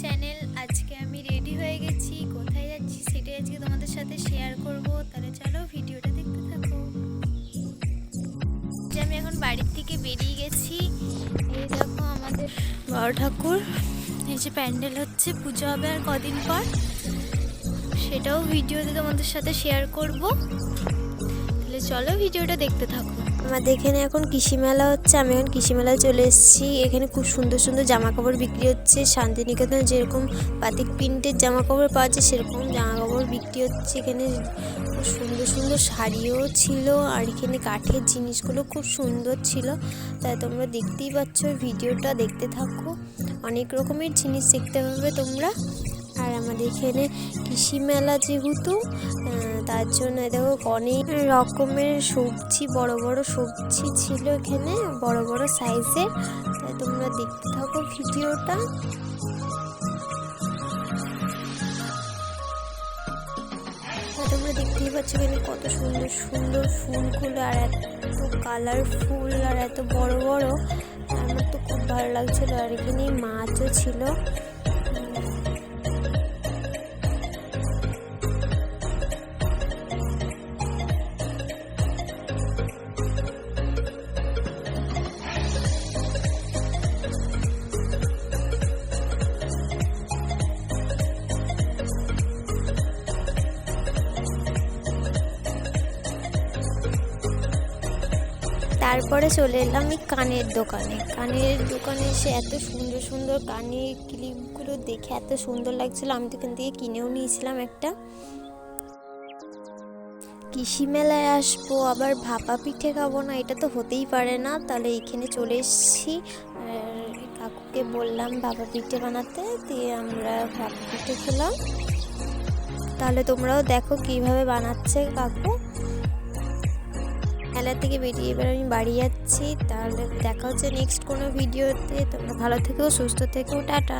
Channel আজকে আমি ready হয়ে গেছি। কোথায় যাচ্ছি সেটাই আজকে তোমাদের সাথে শেয়ার করব। তাহলে চলো ভিডিওটা দেখতে থাকো। আমি এখন বাড়ির থেকে বেরিয়ে গেছি। এই দেখো আমাদের বড় ঠাকুর। এই যে প্যান্ডেল হচ্ছে, পুজো হবে আর কদিন পর। সেটাও ভিডিওতে তোমাদের সাথে শেয়ার করব। চলো ভিডিওটা দেখতে থাকো। আমাদের এখানে এখন কৃষি মেলা হচ্ছে, আমি এখন কৃষি মেলায় চলে এসেছি। এখানে খুব সুন্দর সুন্দর জামা কাপড় বিক্রি হচ্ছে। শান্তিনিকেতনে যেরকম বাতিক প্রিন্টের জামা কাপড় পাওয়া যায়, সেরকম জামা কাপড় বিক্রি হচ্ছে। এখানে খুব সুন্দর সুন্দর শাড়িও ছিল, আর এখানে কাঠের জিনিসগুলো খুব সুন্দর ছিল। তাই তোমরা দেখতেই পাচ্ছ, ভিডিওটা দেখতে থাকো। অনেক রকমের জিনিস দেখতে পাবে তোমরা। আর আমাদের এখানে কৃষি মেলা যেহেতু তার জন্য দেখো অনেক রকমের সবজি, বড় বড় সবজি ছিল এখানে, বড় বড় সাইজের। তাই তোমরা দেখতে থাকো ভিডিওটা। তোমরা দেখতেই পাচ্ছ এখানে কত সুন্দর সুন্দর ফুলগুলো আর এত কালারফুল আর এত বড় বড়। আমার তো খুব ভালো লাগছিল আর এখানে মাছও ছিল। তারপরে চলে এলাম এই কানের দোকানে। কানের দোকানে এসে এত সুন্দর সুন্দর কানের ক্লিপগুলো দেখে এত সুন্দর লাগছিল, আমি তো এখান থেকে কিনেও নিয়েছিলাম একটা। কৃষি মেলায় আসব, আবার ভাপা পিঠে খাব না, এটা তো হতেই পারে না। তাহলে এখানে চলে এসেছি। আর কাকুকে বললাম ভাপা পিঠে বানাতে, দিয়ে আমরা ভাপা পিঠে খেলাম। তাহলে তোমরাও দেখো কীভাবে বানাচ্ছে কাকু। মেলা থেকে বেরিয়ে এবার আমি বাড়ি যাচ্ছি। তাহলে দেখা হচ্ছে নেক্সট কোনো ভিডিওতে তোমরা ভালো থেকেও সুস্থ থেকেও টাটা।